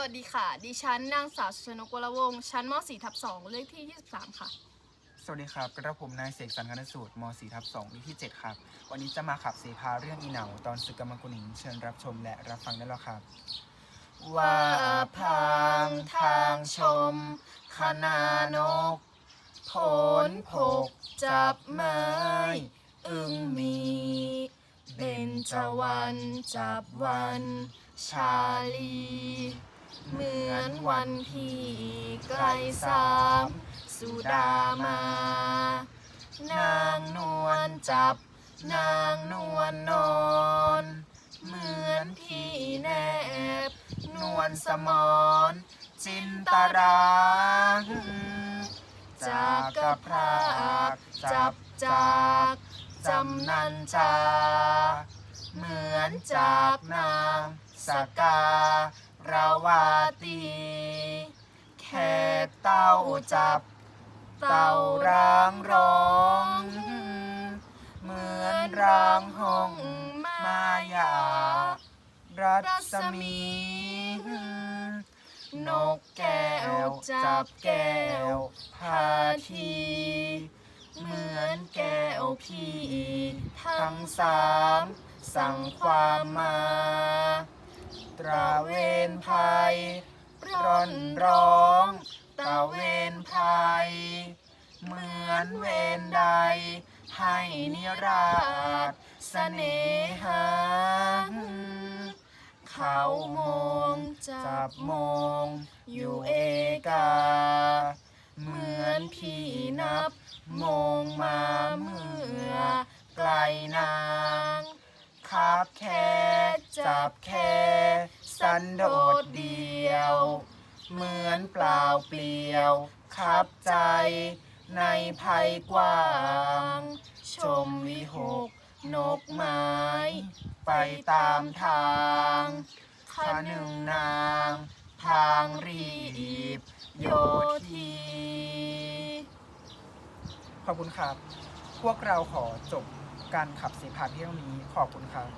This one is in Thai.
วัสดีค่ะ ดิฉันนางสาวชนกวรวงศ์ชั้นม .4 ทับ2เลขที่ 23 ค่ะ สวัสดีครับ กระผมนายเสกสรรคณสูตรม .4 ทับ2วิที่ 7 ครับ วันนี้จะมาขับเสพาเรื่องอีเหนาตอนศึกกรรมกุนิงเชิญรับชมและรับฟังได้แล้วครับ ว่าพางทางชม คณานกผลผกจับไม้ อึงมีเบญจวรรณจับวัน ชาลี เหมือนวันที่ใกลสามสุดามานางนวลจับ นางนวลนอน เหมือนที่แนบ นวลสมอนจินตราจากกระพรากจับจากจำนันจา เหมือนจากนางสการาวา จับ เต่าร้างร้อง เหมือนร้างห้องมายา รัศมี นกแก้วจับแก้วพาที เหมือนแก้วพี่ทั้งสามสั่งความมา ตราเวนภัยร่อนร้องตรา เวนภัย เหมือนเวนใด ให้นิราชเสน่หา เขามองจับมองอยู่เอกา เหมือนพี่นับมองมาเมื่อ ไกลนางขับแค่จับแค่ สันโดดเดียว เหมือนเปล่าเปลี่ยวขับใจ ในภัยกว้าง ชมวิหก นกไม้ ไปตามทางข้าหนึ่งนางพางรีบ โยที ขอบคุณครับ พวกเราขอจบการขับเสพาเที่ยวนี้ขอบคุณครับ